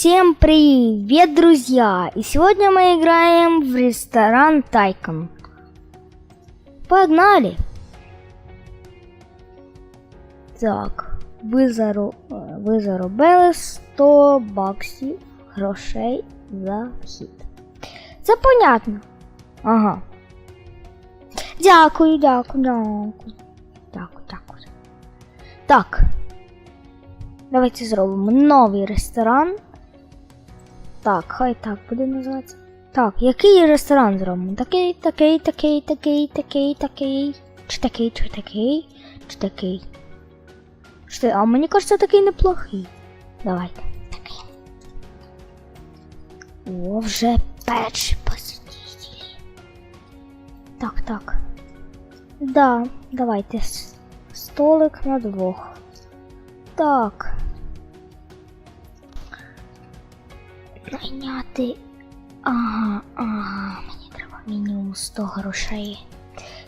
Всем привет, друзья! И сегодня мы играем в ресторан Тайкон. Погнали! Так, е, ви заробили 100 баксів грошей за вхід. Це понятно. Ага. Дякую, дякую, дякую. Дякую, дякую. Так. Давайте зробимо новий ресторан. Так, хай так буде називатися. Так, який ресторан зробимо? Такий, такий, такий, такий, такий, такий. Чи такий, чи такий, чи такий. Чи, а мені кажеться, такий неплохий. Давайте. Такий. О, вже перші посетителі. Так, так. Да, давайте. Столик на двох. Так. Найняти. Ага, ага, мені треба мінімум 100 грошей.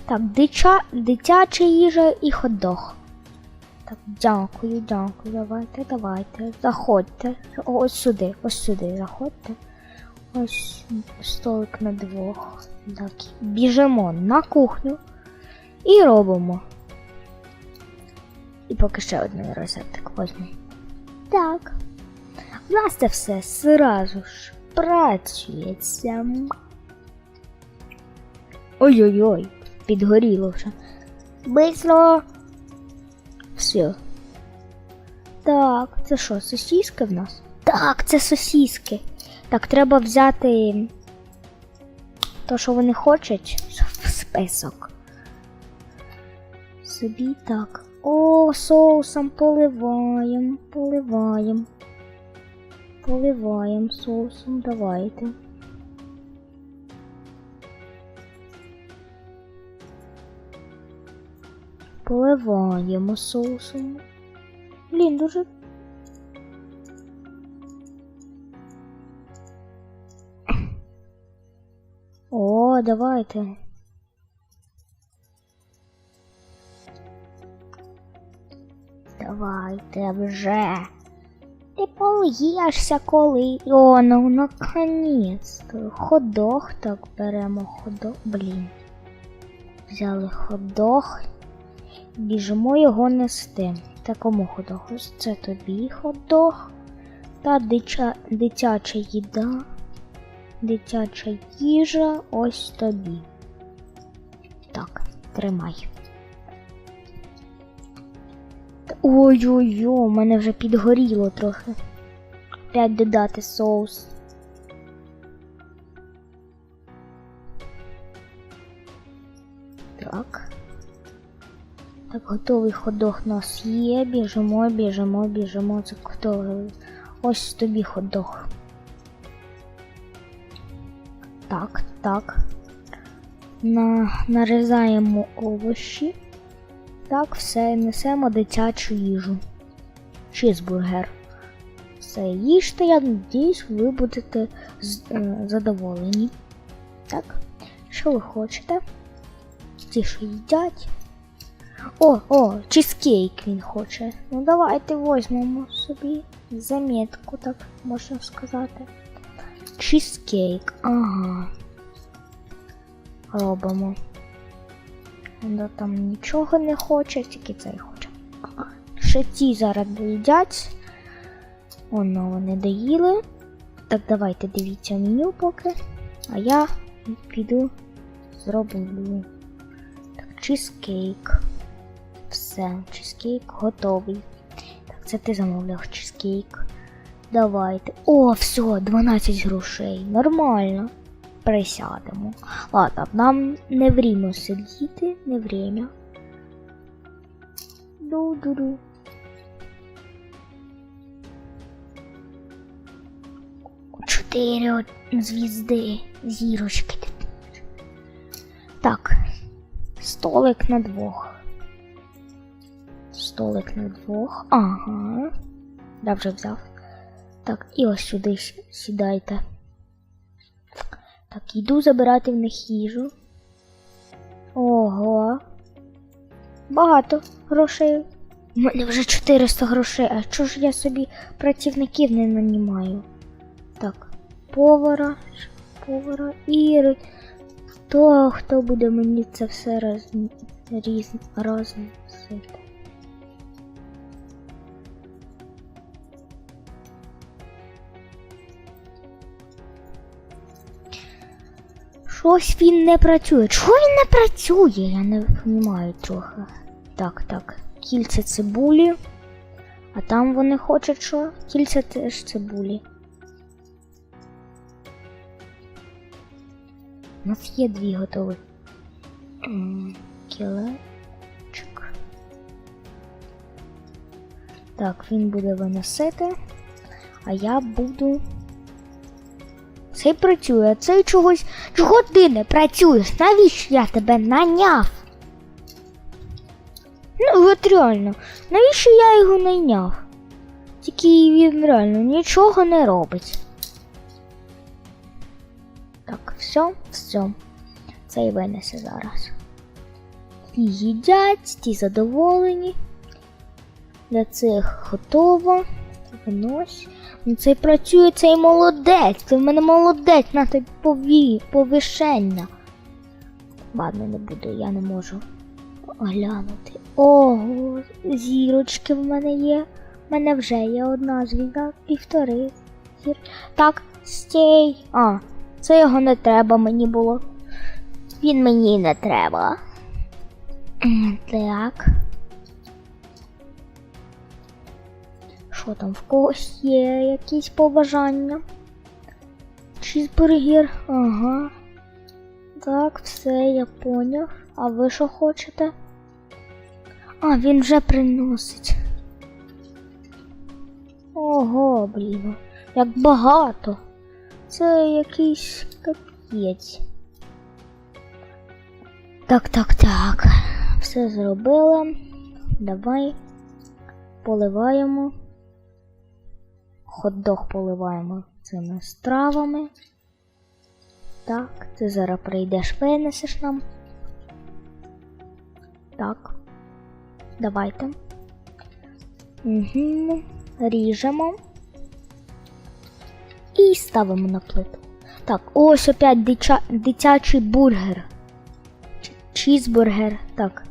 Так, дича, дитяча їжа і хот-дог. Так, дякую, дякую. Давайте, давайте. Заходьте. Ось сюди, ось сюди заходьте. Ось столик на двох. Так, біжимо на кухню і робимо. І поки ще один рецептик возьму. Так. У нас це все сразу ж працюється. Ой-ой-ой, підгоріло вже. Бистро. Все. Так, це що, сосіски в нас? Так, це сосіски. Так, треба взяти то, що вони хочуть, в список. Собі так. О, соусом поливаємо, поливаємо. Поливаємо соусом, давайте. Поливаємо соусом. Блін, дуже. О, давайте. Давайте вже. Ти пол'єшся коли. О, ну наконець-то. Ходох, так беремо ходох. Блін. Взяли ходох. Біжимо його нести. Такому ходох. Ось це тобі ходох. Та дича, дитяча їда. Дитяча їжа ось тобі. Так, тримай. Ой-ой-ой, у мене вже підгоріло трохи. Опять додати соус. Так. Так, готовий ходох у нас є. Біжимо, біжимо, біжимо. Це готовий. Ось тобі ходох. Так, так. На, нарізаємо овочі. Так, все, несемо дитячу їжу. Чізбургер. Все, їжте, я надіюсь, ви будете е, задоволені. Так, що ви хочете? Ті, що їдять. О, о, чизкейк він хоче. Ну давайте візьмемо собі замітку, так можна сказати. Чизкейк, ага. Робимо. Вона там нічого не хоче, тільки цей хоче. Ще ті зараз доїдять. Воно вони доїли. Так, давайте дивіться меню поки. А я піду зроблю так, чизкейк. Все, чизкейк готовий. Так, це ти замовляв чизкейк. Давайте. О, все, 12 грошей. Нормально. Присядемо. Ладно, нам не время сидіти, не время. Ду-ду-ду. Чотири от звізди, зірочки. Так, столик на двох. Столик на двох. Ага. Я вже взяв. Так, і ось сюди сідайте. Так, йду забирати в них їжу. Ого. Багато грошей. У мене вже 400 грошей. А чого ж я собі працівників не нанімаю? Так, повара, повара і того, хто буде мені це все роз... різ... разом Щось він не працює. Чого він не працює? Я не розумію трохи. Так, так. Кільце цибулі. А там вони хочуть що? Кільце теж цибулі. У нас є дві готові. Кілечик. Так, він буде виносити. А я буду. Цей працює, а цей чогось. Чого ти не працюєш? Навіщо я тебе наняв? Ну, от реально, навіщо я його найняв? Тільки він реально нічого не робить. Так, все, все. Цей винесе зараз. Ті їдять, ті задоволені. Для цих готово. Ну цей працює, цей молодець. Ти в мене молодець, на тобі пові... повишення. Ладно, не буду, я не можу глянути. Ого, зірочки в мене є. В мене вже є одна звізда, півтори зір. Так, стій. А, це його не треба мені було. Він мені не треба. Так. Що там в когось є якісь побажання? Чізбургер, ага. Так, все, я поняв. А ви що хочете? А, він вже приносить. Ого, блін. Як багато. Це якийсь капець. Так, так, так. Все зробили. Давай поливаємо. Хот-дог поливаємо цими стравами. Так, ти зараз прийдеш, винесеш нам. Так. Давайте. Угу. Ріжемо. І ставимо на плиту. Так, ось опять дича... дитячий бургер. Ч- Чізбургер. Так,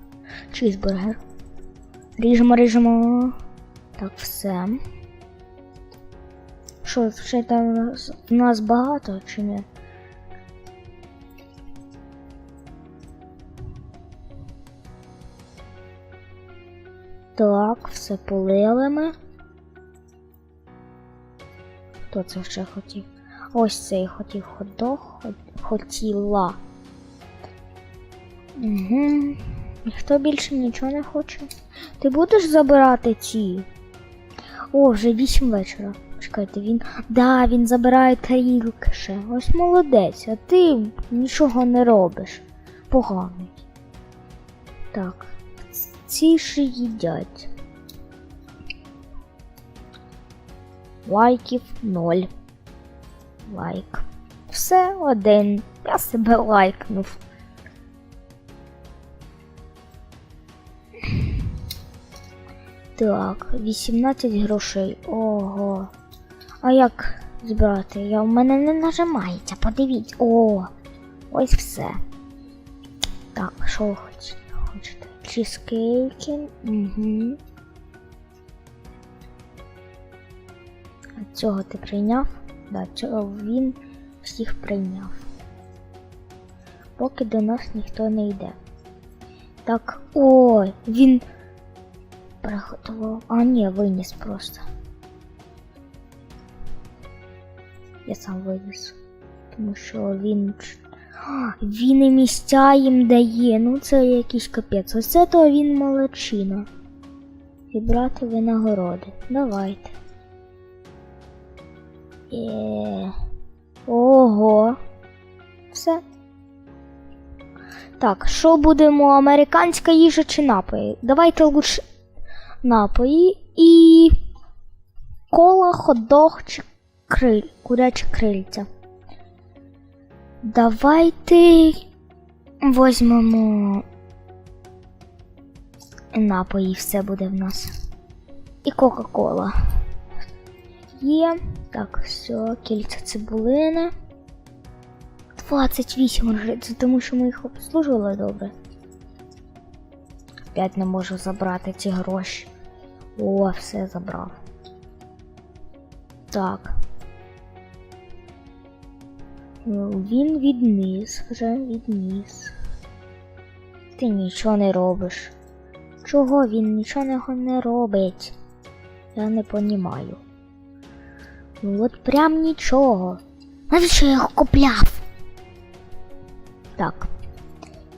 чізбургер. Ріжемо, ріжемо. Так, все. Що, ще там у нас, нас багато чи ні? Так, все полили ми. Хто це ще хотів? Ось цей хотів ходох, хот- хотіла. Угу. Ніхто більше нічого не хоче. Ти будеш забирати ці? О, вже вісім вечора. Чекайте, він. Да, він забирає тарілки ще. Ось молодець, а ти нічого не робиш. Поганий. Так. Ці ж їдять. Лайків ноль. Лайк. Все один. Я себе лайкнув. Так, 18 грошей. Ого. А як збирати? Я в мене не нажимається, подивіться. О, ось все. Так, що ви хочете? хочете? Чизкейки. Угу. А цього ти прийняв? Да, цього він всіх прийняв. Поки до нас ніхто не йде. Так, ой, він приготував. А, ні, виніс просто. Я сам виніс. Тому що він. Він і місця їм дає. Ну це якийсь капець. Ось це то він молодчина. Зібрати винагороди. Давайте. Е. Ого. Все. Так, що будемо? Американська їжа чи напої? Давайте лучше напої і кола, хот-дог чи криль, куряче крильця. Давайте возьмемо напої, все буде в нас. І Кока-Кола. Є. Так, все, кільця цибулини. 28 це тому що ми їх обслужували добре. Опять не можу забрати ці гроші. О, все забрав. Так. Ну, Він відніс, вже відніс. Ти нічого не робиш. Чого він нічого не робить? Я не понімаю. Ну от прям нічого. Навіщо я його купляв? Так.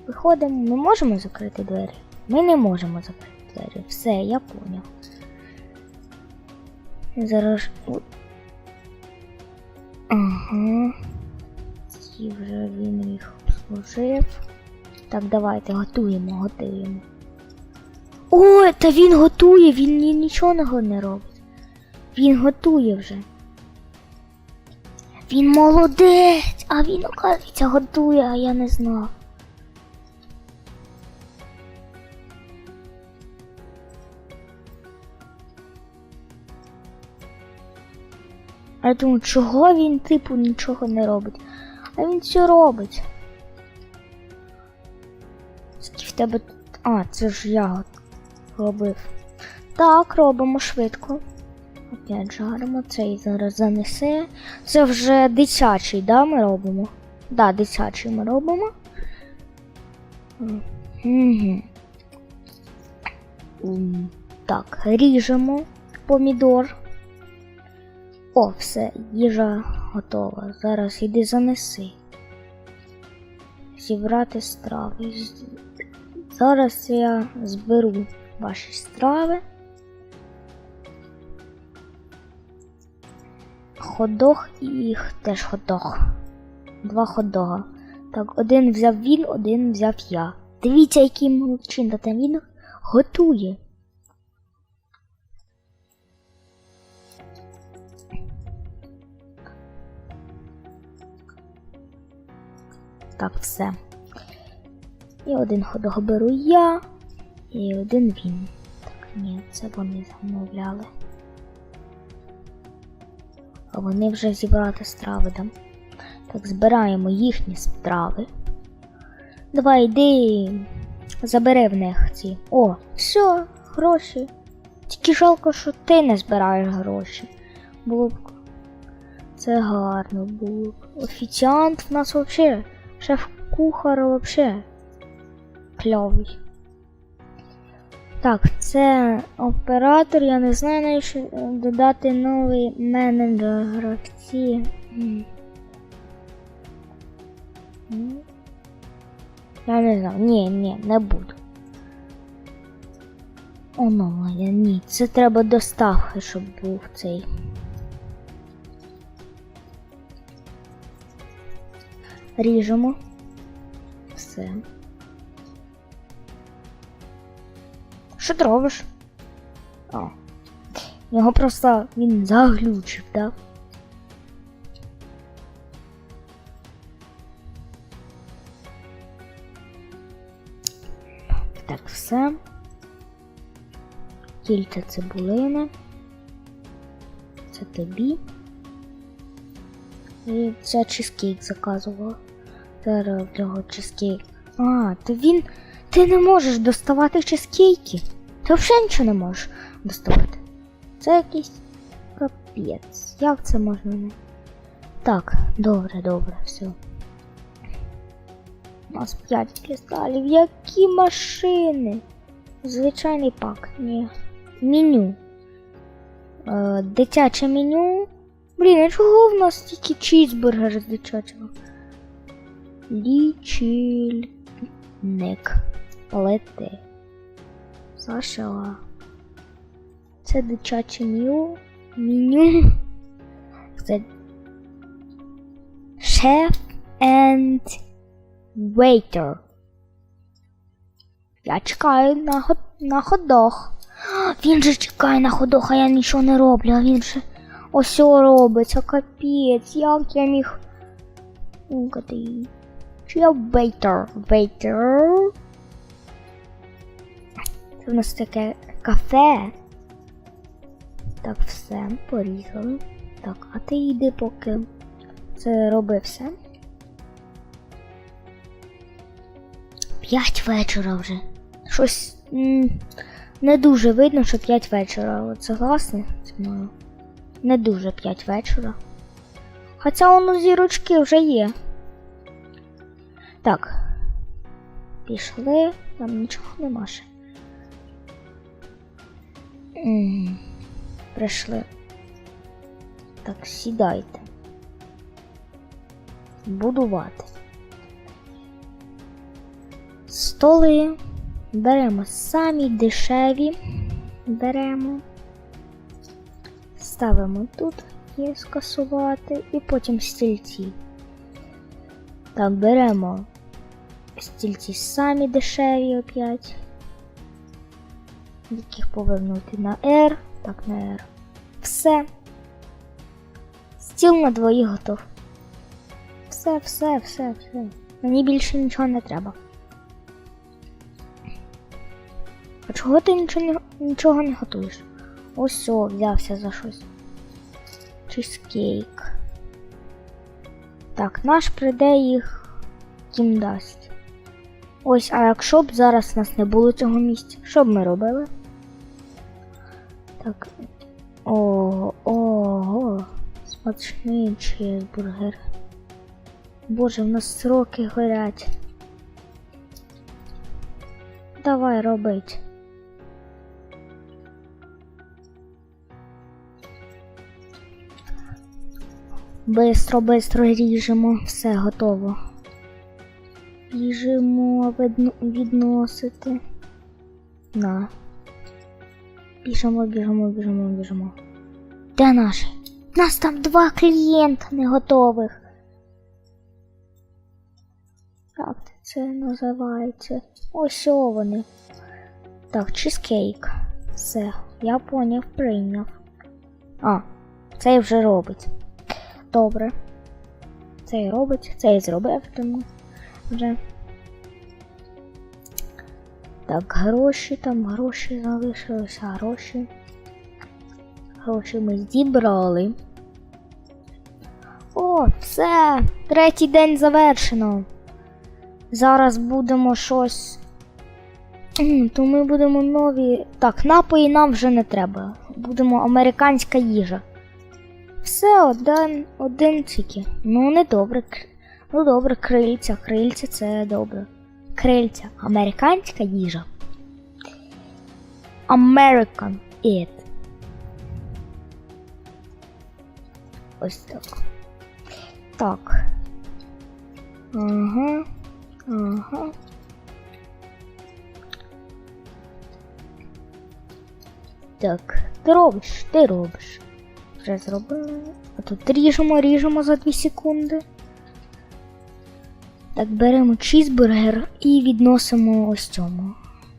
Виходимо, ми можемо закрити двері? Ми не можемо закрити двері. Все, я поняв. Зараз. Ага. Ці вже він їх обслужив. Так, давайте готуємо, готуємо. Ой, та він готує, він нічого не робить. Він готує вже. Він молодець, а він, оказується, готує, а я не знав. Я думаю, чого він, типу, нічого не робить? А він все робить. Скільки в тебе тут. А, це ж я робив. Так, робимо швидко. Опять жаримо, цей зараз занесе. Це вже дитячий, да, ми робимо? Да, дитячий ми робимо. Угу. Так, ріжемо помідор. О, все, їжа готова. Зараз іди занеси. Зібрати страви. Зараз я зберу ваші страви. Ходох і їх теж ходох. Два ходога. Так, один взяв він, один взяв я. Дивіться, який молодчина, та він готує. Так, все. І один ходок беру я, і один він. Так, ні, це вони замовляли. А вони вже зібрати страви там. Так, збираємо їхні страви. Давай, йди, забери в них ці. О, все, гроші. Тільки жалко, що ти не збираєш гроші. Було б. Це гарно було. Офіціант в нас взагалі. Шеф-кухар взагалі. Кльовий. Так, це оператор, я не знаю навіщо е, додати новий менеджер гравці. Я не знаю. Ні, ні, не буду. О, ну, я ні. Це треба доставки, щоб був цей. Ріжемо. Все. Що ти робиш? О. Його просто він заглючив, так? Так, все. Кільця цибулини. Це тобі. І це чизкейк заказувала. В чизкейк. А, то він. Ти не можеш доставати чизкейки. Ти взагалі нічого не можеш доставати. Це якийсь капець. Як це можна не. Так, добре, добре, все. У нас 5 кристалів. Які машини? Звичайний пак, ні. Меню. Е, дитяче меню. Блін, а чого в нас тільки чізбургер з дитячого? Лічильник. Плити. Саша. Це дитяче меню. Меню. Це Chef and waiter. Я чекаю на, хот... на ходох. Він же чекає на ходох, а я нічого не роблю, а він же ось робить, а капець, як я міг. Угати. Чи я waiter? Waiter? Це в нас таке кафе. Так, все, порізали. Так, а ти йди поки це роби все. П'ять вечора вже. Щось не дуже видно, що п'ять вечора. От согласні зі мною? Не дуже п'ять вечора. Хоча воно зірочки вже є. Так. Пішли, там нічого нема ще. Прийшли. Так, сідайте. Будувати. Столи беремо самі дешеві. Беремо. Ставимо тут є скасувати і потім стільці. Так, беремо стільці самі дешеві опять. Яких повернути на R. Так, на R. Все. Стіл на двоїх готов. Все, все, все, все. Мені більше нічого не треба. А чого ти нічого не, нічого не готуєш? Ось о, взявся за щось. Чизкейк. Так, наш прийде їх їм дасть. Ось, а якщо б зараз нас не було цього місця, що б ми робили? Так. Ого, ого. Смачний чизбургер. Боже, в нас сроки горять. Давай робить. Бистро, бистро ріжемо, все готово. Видно, відносити. На. Біжимо, біжимо, біжимо, біжимо. Де наші? У нас там два клієнта не готових. Як це називається? Ось вони. Так, чизкейк. Все, я поняв, прийняв. А, цей вже робить. Добре. Цей робить, цей зробив, тому вже. Так, гроші там, гроші залишилися, гроші. Гроші ми зібрали. О, все! Третій день завершено. Зараз будемо щось. То ми будемо нові. Так, напої нам вже не треба. Будемо американська їжа. Все, один, один тільки. Ну, не добре. Ну добре, крильця, крильця це добре. Крильця. Американська їжа. American it. Ось так. Так. Ага. Ага. Так, ти робиш, ти робиш. Вже зробили. А тут ріжемо, ріжемо за 2 секунди. Так, беремо чізбургер і відносимо ось цьому.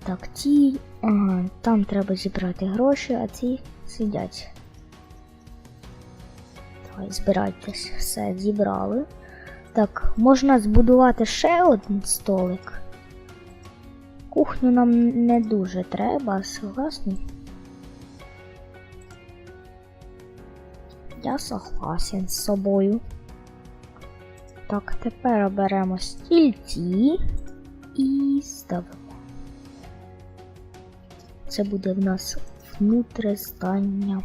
Так, ті. Ага, там треба зібрати гроші, а ці сидять. Давай, збирайтесь. Все, зібрали. Так, можна збудувати ще один столик. Кухню нам не дуже треба, согласні? Я согласен з собою. Так, тепер оберемо стільці і ставимо. Це буде в нас внутре здання.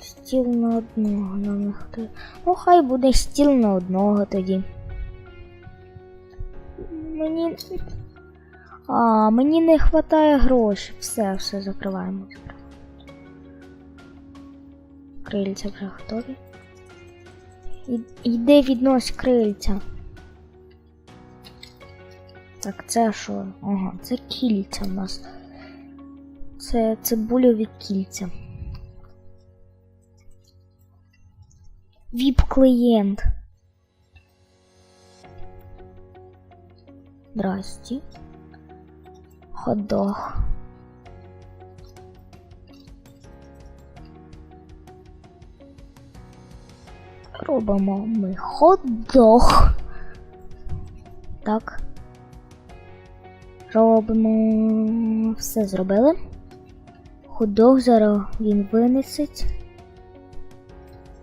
Стіл на одного нам хватає. Ну, хай буде стіл на одного тоді. Мені. А, мені не вистачає грошей. Все, все закриваємо. Крильця вже готові. Йди віднось крильця. Так, це що? Ага, це кільця в нас. Це цибульові кільця. Віп-клієнт. Здрасті. Ходох. Робимо ми хот-дог. Так. Робимо. Все зробили. Ходох зараз він винесеть.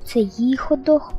Це її ходок.